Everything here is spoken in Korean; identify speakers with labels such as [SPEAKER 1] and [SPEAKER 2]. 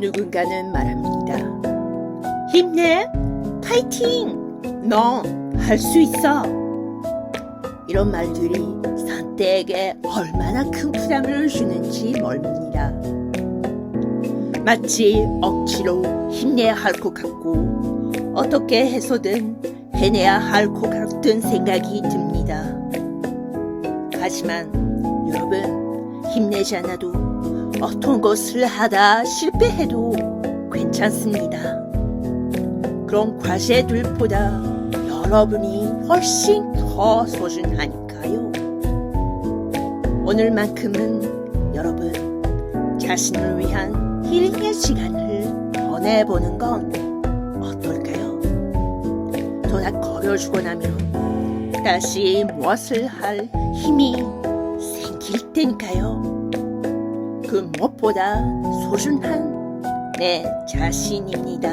[SPEAKER 1] 누군가는 말합니다. 힘내! 파이팅! 너 할 수 있어! 이런 말들이 산떼에게 얼마나 큰 부담을 주는지 모릅니다. 마치 억지로 힘내야 할 것 같고 어떻게 해서든 해내야 할 것 같은 생각이 듭니다. 하지만 여러분 힘내지 않아도 어떤 것을 하다 실패해도 괜찮습니다. 그런 과제들보다 여러분이 훨씬 더 소중하니까요. 오늘만큼은 여러분 자신을 위한 힐링의 시간을 보내보는 건 어떨까요? 도닥거려주고 나면 다시 무엇을 할 힘이 생길 테니까요. 그 무엇보다 소중한 내 자신입니다.